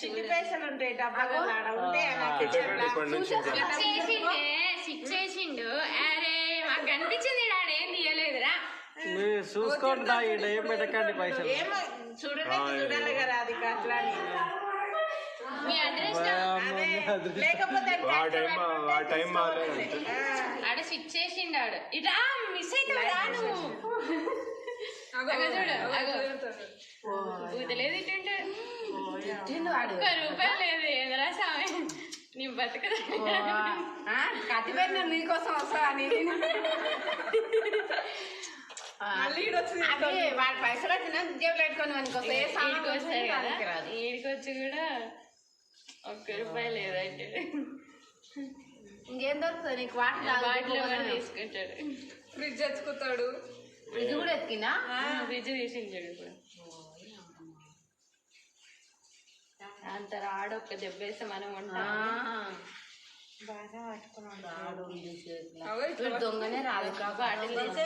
చిన్ని పైసలు ఉంటాయి డబ్బాలో చేసిండే అరే మాకు కనిపించింది ఏం తీయలేదురా చూసుకోండి ఈడ ఏం పెట్టకండి పైసలు చూడాలి కదా అది అట్లా ఆడ స్విచ్ చేసిండు ఆడు ఇటా మిస్ అవుతావు రా ఒక్క రూపాయి లేదు ఎదురా స్వామి నీ బతుకదా కత్తి పెట్టిన నీకోసం వస్తా వాడి పైసలు వచ్చినా పెట్టుకొని ఏ సామాన్ వస్తాయి కదా కూడా ఒక్క రూపాయి లేదంటే ఇంకేం దొరుకుతుంది నీకు వాటర్ బాటిల్ కూడా తీసుకుంటాడు ఫ్రిడ్జ్ ఎత్తుకుతాడు ఫ్రిడ్జ్ కూడా ఎత్తికినా ఇప్పుడు. అంత రాడు ఒక్క దెబ్బేస్తే మనం ఉంటాం. దొంగనే రాదు తీసి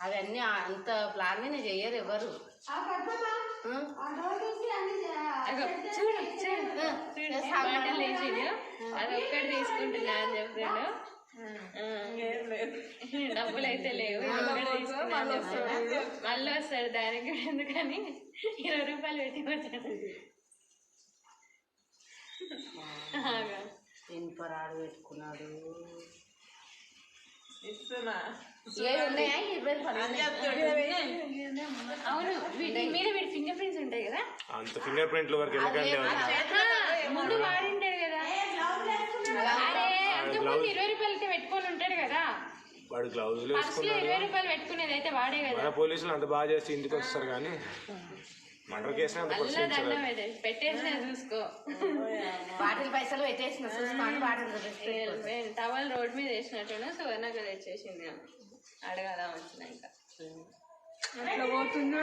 అవన్నీ అంత ప్లాన్ చెయ్యరు ఎవరు. చూడు చూడు. చూడు. బాటిల్ తీసిండు అది ఒక్కటి తీసుకుంటున్నా అని చెప్పాడు అయితే లేవు. మళ్ళీ వస్తాడు దానికి కూడా ఎందుకని? ఇరవై రూపాయలు పెట్టి ఆగా. ఇనుపరాడు పెట్టుకున్నాడు? అవును వీటి మీద వీటి ఫింగర్ ప్రింట్స్ ఉంటాయి కదా? అంత ఫింగర్ ప్రింట్ల వరకు ఎందుకంటే ఆహా, ముందు వాడింటాడు కదా. అరే అంతకుముందు ఇరవై రూపాయలు అయితే పెట్టుకొని ఉంటాడు కదా. వాడు గ్లౌజులు కదా. మన పోలీసులు అంత బాగా చేసి ఇంటికి వస్తారు కానీ మర్డర్ కేసు అంత వాటిల్ పైసలు పెట్టేసిన టవల్ రోడ్ మీద వేసినట్టున్నా సువర్ణకు తెచ్చేసింది అడగాల అట్లా పోతుందో